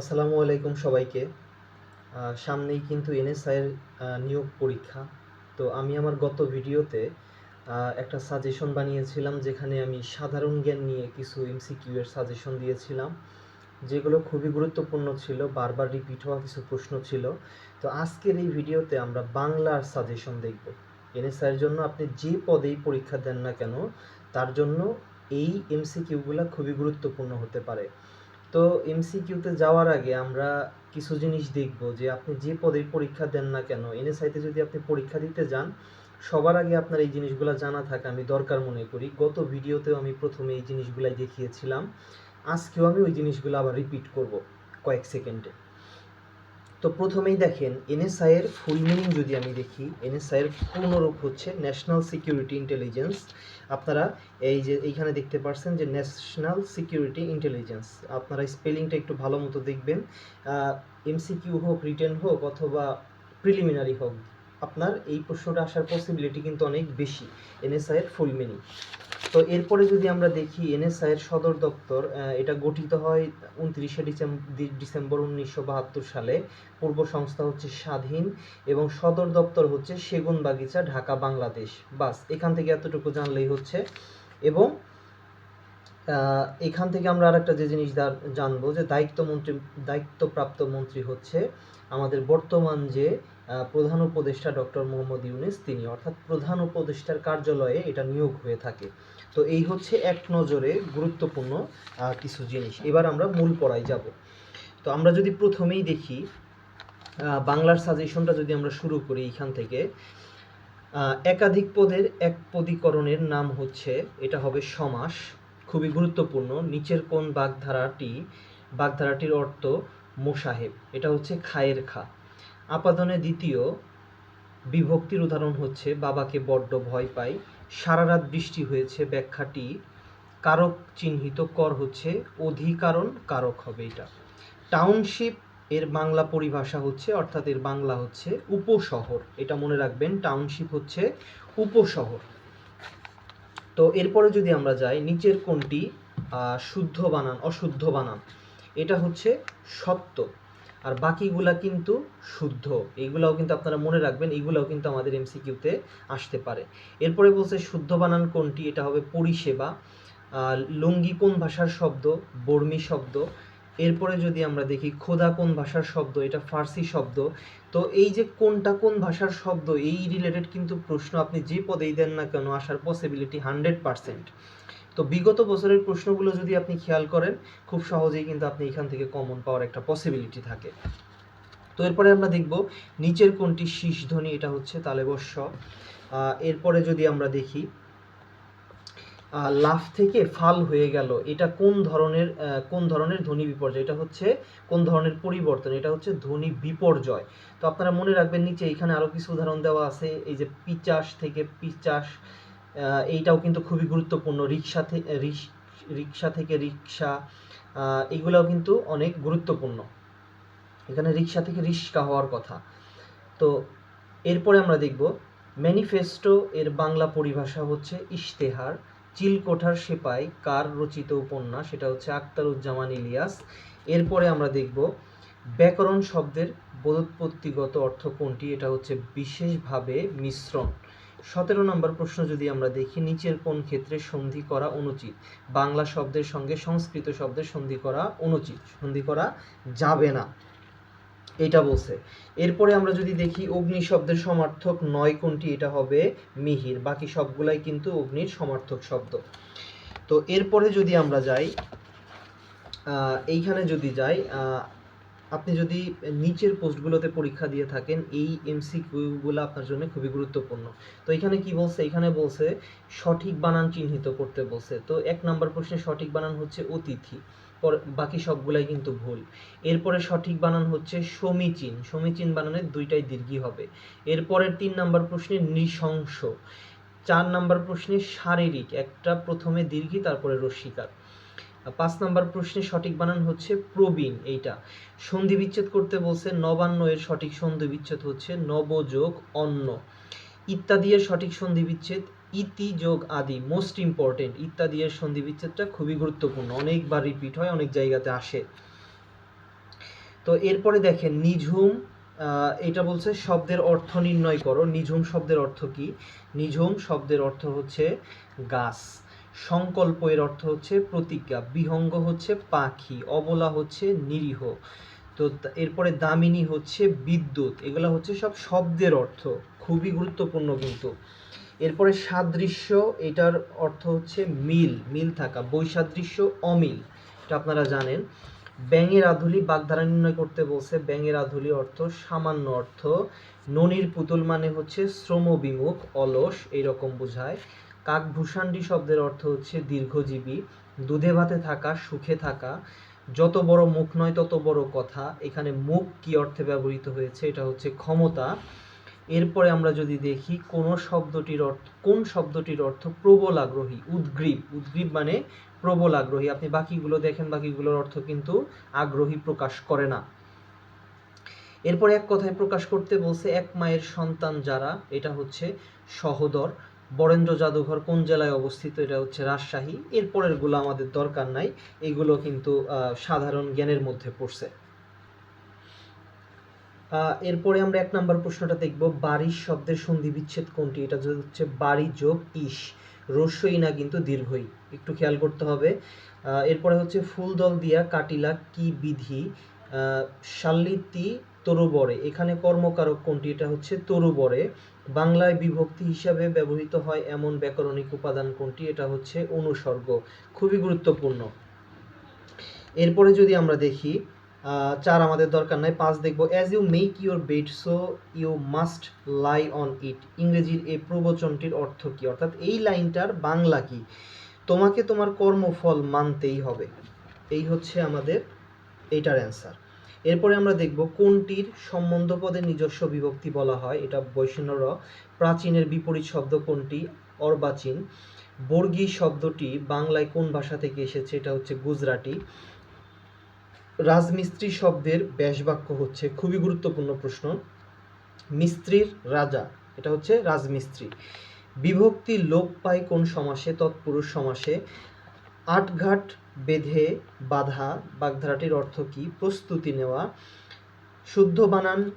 আসসালামু আলাইকুম সবাইকে। সামনেই কিন্তু এনএসআইয়ের নিয়োগ পরীক্ষা। তো আমি আমার গত ভিডিওতে একটা সাজেশন বানিয়েছিলাম যেখানে আমি সাধারণ জ্ঞান নিয়ে কিছু এমসিকিউ এর সাজেশন দিয়েছিলাম, যেগুলো খুবই গুরুত্বপূর্ণ ছিল, বারবার রিপিট হওয়া কিছু প্রশ্ন ছিল। তো আজকের এই ভিডিওতে আমরা বাংলার সাজেশন দেখব। এনএসআইয়ের জন্য আপনি যে পদেই পরীক্ষা দেন না কেন, তার জন্য এই এমসিকিউগুলো খুবই গুরুত্বপূর্ণ হতে পারে। তো এমসিকিউতে যাওয়ার আগে আমরা কিছু জিনিস দেখব যে আপনি যে পদে পরীক্ষা দেন না কেন এনএসআইতে যদি আপনি পরীক্ষা দিতে যান, সবার আগে আপনার এই জিনিসগুলো জানা থাকা আমি দরকার মনে করি। গত ভিডিওতেও আমি প্রথমে এই জিনিসগুলাই দেখিয়েছিলাম। আজকেও আমি ওই জিনিসগুলো আবার রিপিট করব কয়েক সেকেন্ডে। তো প্রথমেই দেখেন এনএসআই এর ফুল মিনিং যদি আমি দেখি এনএসআই এর পূর্ণরূপ হচ্ছে ন্যাশনাল সিকিউরিটি ইন্টেলিজেন্স আপনারা এই যে এইখানে দেখতে পাচ্ছেন যে ন্যাশনাল সিকিউরিটি ইন্টেলিজেন্স আপনারা স্পেলিংটা একটু ভালো মতো দেখবেন। এমসিকিউ হোক রিটেন হোক, অথবা প্রিলিমিনারি হোক, আপনার এই প্রশ্নটা আসার পসিবিলিটি কিন্তু অনেক বেশি এনএসআই এর ফুল মিনিং তো এরপরে যদি আমরা দেখি এনএসআই এর সদর দপ্তর এটা গঠিত হয় উনত্রিশে ডিসেম্বর উনিশশো বাহাত্তর সালে। পূর্ব সংস্থা হচ্ছে স্বাধীন এবং সদর দপ্তর হচ্ছে সেগুন বাগিচা ঢাকা, বাংলাদেশ। বাস, এখান থেকে এতটুকু জানলেই হচ্ছে। এবং এখান থেকে আমরা আরেকটা যে জিনিস জানব যে দায়িত্ব মন্ত্রী দায়িত্বপ্রাপ্ত মন্ত্রী হচ্ছে আমাদের বর্তমান যে প্রধান উপদেষ্টা ডক্টর মোহাম্মদ ইউনুস, তিনি অর্থাৎ প্রধান উপদেষ্টার কার্যালয়ে এটা নিয়োগ হয়ে থাকে। তো এই হচ্ছে এক নজরে গুরুত্বপূর্ণ কিছু জিনিস। এবার আমরা মূল পড়ায় যাব। তো আমরা যদি প্রথমেই দেখি বাংলার সাজেশনটা যদি আমরা শুরু করি এইখান থেকে একাধিক পদের এক পদীকরণের নাম হচ্ছে, এটা হবে সমাস, খুবই গুরুত্বপূর্ণ, নিচের কোন বাগধারাটি, বাগধারাটির অর্থ মোসাহেব, এটা হচ্ছে খায়ের খা। আপাদনে দ্বিতীয় বিভক্তির উদাহরণ হচ্ছে, বাবাকে বড্ড ভয় পাই সারা রাত বৃষ্টি হয়েছে, ব্যাখ্যাটি কারক চিহ্নিত কর হচ্ছে, অধিকারণ কারক হবে এটা। টাউনশিপ এর বাংলা পরিভাষা হচ্ছে, অর্থাৎ এর বাংলা হচ্ছে উপশহর। এটা মনে রাখবেন, টাউনশিপ হচ্ছে উপশহর। তো এরপরে যদি আমরা যাই, নিচের কোনটি? শুদ্ধ বানান, অশুদ্ধ বানান। এটা হচ্ছে সত্য। আর বাকিগুলা কিন্তু শুদ্ধ। এইগুলাও কিন্তু আপনারা মনে রাখবেন এইগুলাও কিন্তু আমাদের এমসিকিউতে আসতে পারে। এরপরে বলছে, শুদ্ধ বানান কোনটি? এটা হবে পরিষেবা। লুঙ্গি কোন ভাষার শব্দ? বর্মী শব্দ। এরপরে যদি আমরা দেখি, খোদা কোন ভাষার শব্দ? এটা ফার্সি শব্দ। তো এই যে কোনটা কোন ভাষার শব্দ, এই রিলেটেড কিন্তু প্রশ্ন আপনি যে পদেই দেন না কেন, আসার পসিবিলিটি হান্ড্রেড পার্সেন্ট তো বিগত বছরের প্রশ্নগুলো যদি আপনি খেয়াল করেন, খুব সহজেই কিন্তু আপনি এখান থেকে কমন পাওয়ার একটা পসিবিলিটি থাকে। তো এরপরে আমরা দেখব নিচের কোনটি শীষ ধ্বনি এটা হচ্ছে তালেবস্য এরপরে যদি আমরা দেখি লাফ থেকে ফাল হয়ে গেল, এটা কোন ধরনের কোন ধরনের ধ্বনি বিপর্যয়? এটা হচ্ছে কোন ধরনের পরিবর্তন? এটা হচ্ছে ধ্বনি বিপর্যয়। তো আপনারা মনে রাখবেন, নিচে এখানে আরও কিছু উদাহরণ দেওয়া আছে, এই যে পিচাস থেকে পিচাস এইটাও কিন্তু খুবই গুরুত্বপূর্ণ। রিক্সা থেকে রিক্সা থেকে রিক্সা এগুলাও কিন্তু অনেক গুরুত্বপূর্ণ। এখানে রিক্সা থেকে রিক্সা হওয়ার কথা। তো এরপরে আমরা দেখব, ম্যানিফেস্টো এর বাংলা পরিভাষা হচ্ছে ইশতেহার। চিলকোঠার সেপাই, কার রচিত উপন্যাস, সেটা হচ্ছে আক্তারুজ্জামান ইলিয়াস। এরপরে আমরা দেখব, ব্যাকরণ শব্দের বোধোৎপত্তিগত অর্থ কোনটি? এটা হচ্ছে বিশেষভাবে মিশ্রণ। সতেরো নম্বর প্রশ্ন যদি আমরা দেখি, নিচের কোন ক্ষেত্রে সন্ধি করা অনুচিত? বাংলা শব্দের সঙ্গে সংস্কৃত শব্দের সন্ধি করা অনুচিত, সন্ধি করা যাবে না। এটা বলছে। এরপরে আমরা যদি দেখি, অগ্নি শব্দের সমার্থক নয় কোনটি? এটা হবে মিহির। বাকি সবগুলাই কিন্তু অগ্নির সমার্থক শব্দ। তো এরপরে যদি আমরা যাই এইখানে যদি যাই আপনি যদি নিচের পোস্টগুলোতে পরীক্ষা দিয়ে থাকেন, এই এমসিকিউগুলো আপনার জন্য খুবই গুরুত্বপূর্ণ। তো এখানে কি বলছে? এখানে বলছে, সঠিক বানান চিহ্নিত করতে বলছে। তো এক নম্বর প্রশ্নে সঠিক বানান হচ্ছে অতিথি বাকি সবগুলাই কিন্তু ভুল। এরপরে সঠিক বানান হচ্ছে সমীচীন সমীচীন বানানের দুইটাই দীর্ঘই হবে। এরপরের তিন নাম্বার প্রশ্নে নৃশংস, চার নাম্বার প্রশ্নে শারীরিক, একটা প্রথমে দীর্ঘি তারপরে রস্বীকার পাঁচ নাম্বার প্রশ্নে সঠিক বানান হচ্ছে প্রবীণ, এইটা। সন্ধি বিচ্ছেদ করতে বলছে, নবান্ন এর সঠিক সন্ধি বিচ্ছেদ হচ্ছে নবযোগ অন্ন। ইত্যাদি এর সঠিক সন্ধি বিচ্ছেদ ইতি যোগ আদি মোস্ট ইম্পর্টেন্ট ইত্যাদি এর সন্ধি বিচ্ছেদটা খুবই গুরুত্বপূর্ণ। অনেকবার রিপিট হয়, অনেক জায়গাতে আসে। তো এরপরে দেখেন নিঝুম এটা বলছে শব্দের অর্থ নির্ণয় করো। নিঝুম শব্দের অর্থ কি? নিঝুম শব্দের অর্থ হচ্ছে গাছ। সংকল্প এর অর্থ হচ্ছে প্রতিজ্ঞা, বিহঙ্গ হচ্ছে পাখি, অবলা হচ্ছে নিরীহ। তো এরপরে দামিনী হচ্ছে বিদ্যুৎ, এগুলো হচ্ছে সব শব্দের অর্থ, খুবই গুরুত্বপূর্ণ কিন্তু। এরপরে সাদৃশ্য, এটার অর্থ হচ্ছে মিল মিল থাকা, বৈসাদৃশ্য, অমিল, এটা আপনারা জানেন। ব্যাঙের আধুলি বাগধারা নির্ণয় করতে বলছে, ব্যাঙের আধুলি অর্থ সামান্য অর্থ, ননির পুতুল মানে হচ্ছে শ্রম বিমুখ অলস এইরকম বোঝায়। কাকভূষাণ্ডী শব্দের অর্থ হচ্ছে দীর্ঘজীবী, দুধে ভাতে থাকা, সুখে থাকা। যত বড় মুখ নয়, তত বড় কথা। এখানে মুখ কি অর্থে ব্যবহৃত হয়েছে, এটা হচ্ছে ক্ষমতা। এরপরে আমরা যদি দেখি কোন শব্দটির অর্থ, কোন শব্দটির অর্থ প্রবল আগ্রহী, উদ্গ্রীব। উদ্গ্রীব মানে প্রবল আগ্রহী। আপনি বাকিগুলো দেখেন, বাকিগুলোর অর্থ কিন্তু আগ্রহী প্রকাশ করে না। এরপরে এক কথায় প্রকাশ করতে বলছে, এক মায়ের সন্তান যারা, এটা হচ্ছে সহদর। বরেন্দ্র জাদুঘর কোন জেলায় অবস্থিত? এটা হচ্ছে রাজশাহী। এরপরেরগুলো আমাদের দরকার নাই। এগুলো কিন্তু সাধারণ জ্ঞানের মধ্যে পড়ছে। এরপরে আমরা এক নাম্বার প্রশ্নটা দেখব। বাড়ির শব্দের সন্ধি বিচ্ছেদ কোনটি? এটা হচ্ছে বাড়ি যোগ ইস। রস্যই না কিন্তু দীর্ঘই। একটু খেয়াল করতে হবে। এরপরে হচ্ছে ফুলদল দিয়া কাটিলা কি বিধি? শাল্লিতি তরুবরে। এখানে কর্মকারক কোনটি? এটা হচ্ছে তরুবরে। বাংলায় বিভক্তি হিসাবে ব্যবহৃত হয় এমন ব্যাকরণিক উপাদান কোনটি? এটা হচ্ছে অনুসর্গ। খুবই গুরুত্বপূর্ণ। এরপরে যদি আমরা দেখি চার আমাদের দরকার নাই, পাঁচ দেখব। As you make your bed so you must lie on it ইংরেজির এই প্রবচনটির অর্থ কি? অর্থাৎ এই লাইনটার বাংলা কি? তোমাকে তোমার কর্মফল মানতেই হবে। এই হচ্ছে আমাদের এইটার অ্যান্সার এরপরে আমরা দেখব কোনটির সম্বন্ধ পদের নিজস্ব বিভক্তি বলা হয়। এটা বৈষ্ণব র। প্রাচীনের বিপরীত শব্দ কোনটি? অর্বাচীন। বর্গী শব্দটি বাংলায় কোন ভাষা থেকে এসেছে? এটা হচ্ছে গুজরাটি। রাজমিস্ত্রি শব্দের ব্যাসবাক্য হচ্ছে খুবই গুরুত্বপূর্ণ প্রশ্ন। মিস্ত্রির রাজা, এটা হচ্ছে রাজমিস্ত্রি। বিভক্তি লোপ পায় কোন সমাসে? তৎপুরুষ সমাসে। আটঘাট বেঁধে বাধা বাগধারাটির অর্থ কি? প্রস্তুতি নেওয়া। শুদ্ধ বানান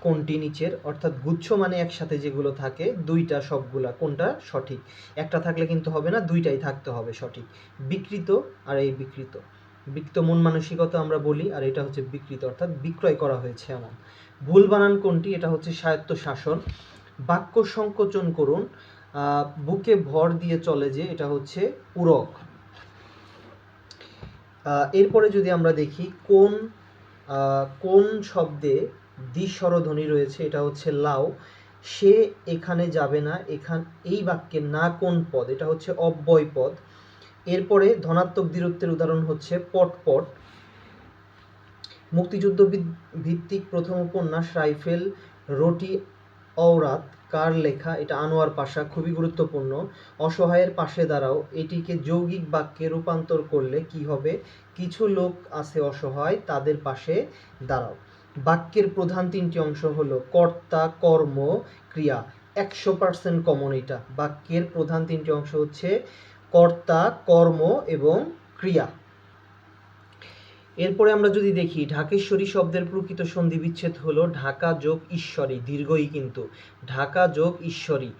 কোনটি নিচের? অর্থাৎ গুচ্ছ মানে একসাথে যেগুলো থাকে, দুইটা সবগুলা কোনটা সঠিক? একটা থাকলে কিন্তু হবে না, দুইটাই থাকতে হবে সঠিক। বিকৃত আর এই বিকৃত। বিকৃত মন মানসিকতা আমরা বলি, আর এটা হচ্ছে বিকৃত, অর্থাৎ বিক্রয় করা হয়েছে এমন। ভুল বানান কোনটি? এটা হচ্ছে স্বায়ত্ত শাসন বাক্য সংকোচন করুন। বুকে ভর দিয়ে চলে যে, এটা হচ্ছে পূরক। এরপরে যদি আমরা দেখি কোন কোন শব্দে দ্বিস্বরধ্বনি রয়েছে, এটা হচ্ছে লাও। সে এখানে যাবে না, এখান, এই বাক্যে না কোন পদ, এটা হচ্ছে অব্যয় পদ। এরপরে ধনাত্মক দূরত্বের উদাহরণ হচ্ছে পটপট। মুক্তিযুদ্ধ ভিত্তিক প্রথম উপন্যাস, রাইফেল, রোটি, ঔরাত। কার লেখা, এটা আনোয়ার পাশা, খুবই গুরুত্বপূর্ণ। অসহায়ের পাশে দাঁড়াও, এটিকে যৌগিক বাক্যে রূপান্তর করলে কি হবে? কিছু লোক আছে অসহায়, তাদের পাশে দাঁড়াও। বাক্যের প্রধান তিনটি অংশ হলো কর্তা, কর্ম, ক্রিয়া। একশো পার্সেন্ট কমন এটা। বাক্যের প্রধান তিনটি অংশ হচ্ছে কর্তা, কর্ম এবং ক্রিয়া। এরপরে আমরা যদি দেখি, ঢাকেশ্বরী শব্দের প্রকৃত সন্ধি বিচ্ছেদ হলো ঢাকা যোগ ঈশ্বরী, দীর্ঘই কিন্তু। ঢাকা যোগ ঈশ্বরী।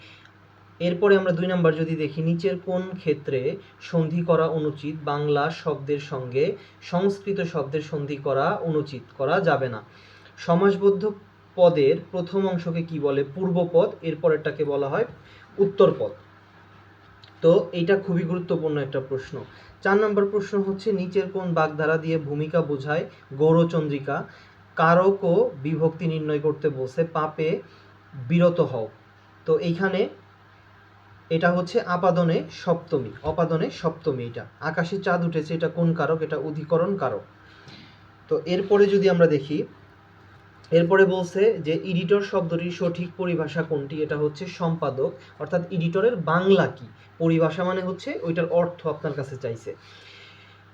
এরপরে আমরা দুই নাম্বার যদি দেখি, নিচের কোন ক্ষেত্রে সন্ধি করা অনুচিত, বাংলা শব্দের সঙ্গে সংস্কৃত শব্দের সন্ধি করা অনুচিত করা যাবে না। সমাসবদ্ধ পদের প্রথম অংশকে কি বলে? পূর্বপদ, এরপরেরটাকে বলা হয় উত্তরপদ। তো এইটা খুবই গুরুত্বপূর্ণ একটা প্রশ্ন। চার নম্বর প্রশ্ন হচ্ছে, নিচের কোন বাগধারা দিয়ে ভূমিকা বোঝায় গৌরচন্দ্রিকা? কারক ও বিভক্তি নির্ণয় করতে বলছে, পাপে বিরত হও। তো এইখানে এটা হচ্ছে আপাদনে সপ্তমী, অপাদনে সপ্তমী এটা। আকাশে চাঁদ উঠেছে, এটা কোন কারক? এটা অধিকরণ কারক। তো এরপরে যদি আমরা দেখি এরপরে বলছে যে এডিটর শব্দটির সঠিক পরিভাষা কোনটি? এটা হচ্ছে সম্পাদক, অর্থাৎ এডিটরের বাংলা কি? পরিভাষা মানে হচ্ছে ওইটার অর্থ আপনার কাছে চাইছে।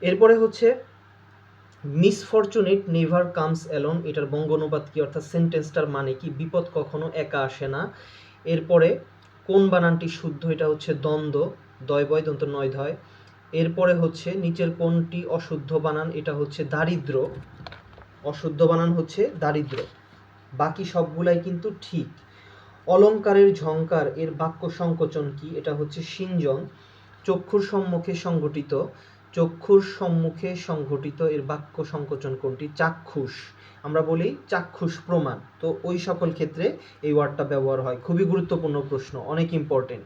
এরপরে হচ্ছে মিসফরচুনেট নেভার কামস অ্যালন এটার বঙ্গ অনুবাদ কি? অর্থাৎ সেন্টেন্সটার মানে কি? বিপদ কখনো একা আসে না। এরপরে, কোন বানানটি শুদ্ধ? এটা হচ্ছে দ্বন্দ্ব, দয় বয় দন্ত নয় ধয়। এরপরে হচ্ছে, নিচের কোনটি অশুদ্ধ বানান? এটা হচ্ছে দারিদ্র। অশুদ্ধ বানান হচ্ছে দারিদ্র। বাকি সবগুলাই কিন্তু ঠিক। অলংকারের ঝংকার, এর বাক্য সংকোচন কি? এটা হচ্ছে সিঞ্জন চক্ষুর সম্মুখে সংঘটিত, চক্ষুর সম্মুখে সংঘটিত, এর বাক্য সংকোচন কোনটি? চাক্ষুষ। আমরা বলি চাক্ষুষ প্রমাণ। তো ওই সকল ক্ষেত্রে এই ওয়ার্ডটা ব্যবহার হয়। খুবই গুরুত্বপূর্ণ প্রশ্ন, অনেক ইম্পর্টেন্ট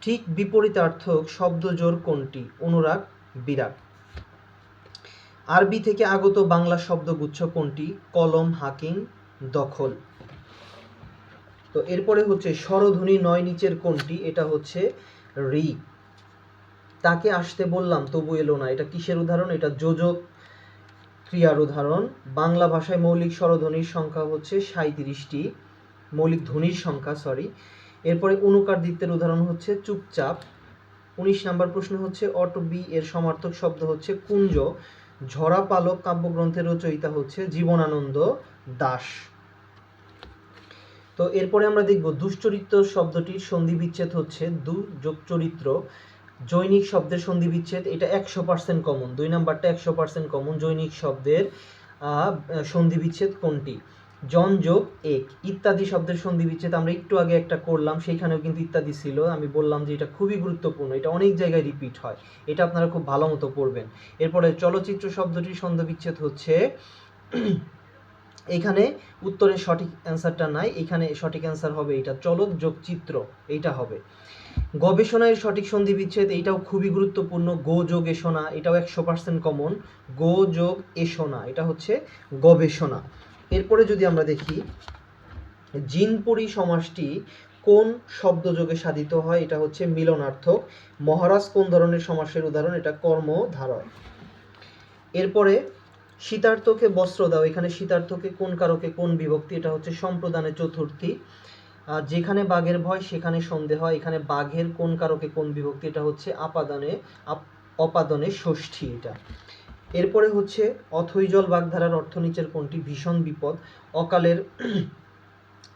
ঠিক বিপরীতার্থক শব্দজোর কোনটি? অনুরাগ, বিরাগ। আরবি থেকে আগত বাংলা শব্দগুচ্ছ কোনটি? কলম হাকিং দখল। তো এরপরে হচ্ছে স্বরধ্বনি নয় নিচের কোনটি? এটা হচ্ছে রি। তাকে আসতে বললাম, তবু এলো না। এটা কিসের উদাহরণ? এটা যোজক ক্রিয়ার উদাহরণ। বাংলা ভাষায় মৌলিক স্বরধ্বনির সংখ্যা হচ্ছে সাঁত্রিশটি মৌলিক ধ্বনির সংখ্যা সরি এরপরে অনুকার দ্বিত্বের উদাহরণ হচ্ছে চুপচাপ। উনিশ নাম্বার প্রশ্ন হচ্ছে অট বি এর সমার্থক শব্দ হচ্ছে কুঞ্জ। ঝরা পালক কাব্যগ্রন্থের রচয়িতা হচ্ছে জীবনানন্দ দাস। তো এরপরে আমরা দেখব দুশ্চরিত্র শব্দটির সন্ধি বিচ্ছেদ হচ্ছে দু যোগ চরিত্র। জৈনিক শব্দের সন্ধি বিচ্ছেদ এটা একশো পার্সেন্ট কমন দুই নাম্বারটা একশো পার্সেন্ট কমন জৈনিক শব্দের সন্ধি বিচ্ছেদ কোনটি? জন যোগ এক, ইত্যাদি শব্দের সন্ধি বিচ্ছেদ আমরা একটু আগে একটা করলাম, সেইখানেও কিন্তু ইত্যাদি ছিল। আমি বললাম যে এটা খুবই গুরুত্বপূর্ণ, এটা অনেক জায়গায় রিপিট হয়, এটা আপনারা খুব ভালো মতো পড়বেন। এরপরে চলচ্চিত্র শব্দটির সন্ধি বিচ্ছেদ হচ্ছে, এখানে উত্তরের সঠিক অ্যান্সারটা নাই, এখানে সঠিক অ্যান্সার হবে এটা চলক যোগ চিত্র, এইটা হবে। গবেষণায় সঠিক সন্ধি বিচ্ছেদ, এইটাও খুবই গুরুত্বপূর্ণ, গো যোগ এসোনা এটাও একশো পার্সেন্ট কমন গো যোগ এসোনা এটা হচ্ছে গবেষণা। এরপরে যদি আমরা দেখি, জিনপরি সমাসটি কোন শব্দযোগে সাধিত হয়, এটা হচ্ছে মিলনার্থক। মহারাজ কোন ধরনের সমাসের উদাহরণ? এটা কর্মধারয় এরপরে, শীতার্থকে বস্ত্র দাও। এখানে শীতার্থকে কোন কারকে, কোন বিভক্তি? এটা হচ্ছে সম্প্রদানের চতুর্থী। যেখানে বাঘের ভয়, সেখানে সন্দেহ হয়। এখানে বাঘের কোন কারকে, কোন বিভক্তি? এটা হচ্ছে আপাদানে, আপ- অপাদনে ষষ্ঠী এটা। এরপরে হচ্ছে অথৈজল বাগধারার অর্থ নিচের কোনটি? ভীষণ বিপদ। অকালের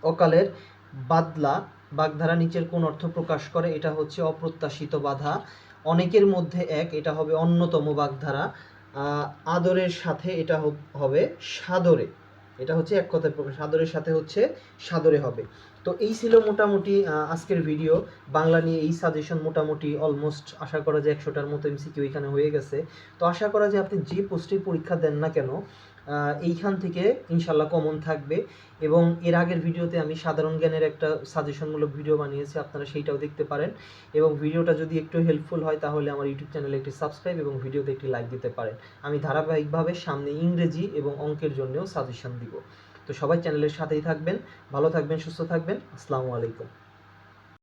অকালের বাদলা বাগধারা নিচের কোন অর্থ প্রকাশ করে? এটা হচ্ছে অপ্রত্যাশিত বাধা। অনেকের মধ্যে এক, এটা হবে অন্যতম বাগধারা। আদরের সাথে এটা হব- সাদরে। এটা হচ্ছে এক কথায় আদরের সাথে হচ্ছে সাদরে হবে। তো এই ছিল মোটামুটি আজকের ভিডিও বাংলা নিয়ে এই সাজেশন মোটামুটি অলমোস্ট আশা করা যায় একশোটার মতো এমসিকিউ এখানে হয়ে গেছে। তো আশা করা যায় আপনি যে পোস্টে পরীক্ষা দেন না কেন এইখান থেকে ইনশাল্লাহ কমন থাকবে। এবং এর আগের ভিডিওতে আমি সাধারণ জ্ঞানের একটা সাজেশনমূলক ভিডিও বানিয়েছি, আপনারা সেইটাও দেখতে পারেন। এবং ভিডিওটা যদি একটু হেল্পফুল হয়, তাহলে আমার ইউটিউব চ্যানেলে একটি সাবস্ক্রাইব এবং ভিডিওতে একটি লাইক দিতে পারেন। আমি ধারাবাহিকভাবে সামনে ইংরেজি এবং অঙ্কের জন্যও সাজেশন দিব। তো সবাই চ্যানেলের সাথেই থাকবেন ভালো থাকবেন সুস্থ থাকবেন। আসসালামু আলাইকুম।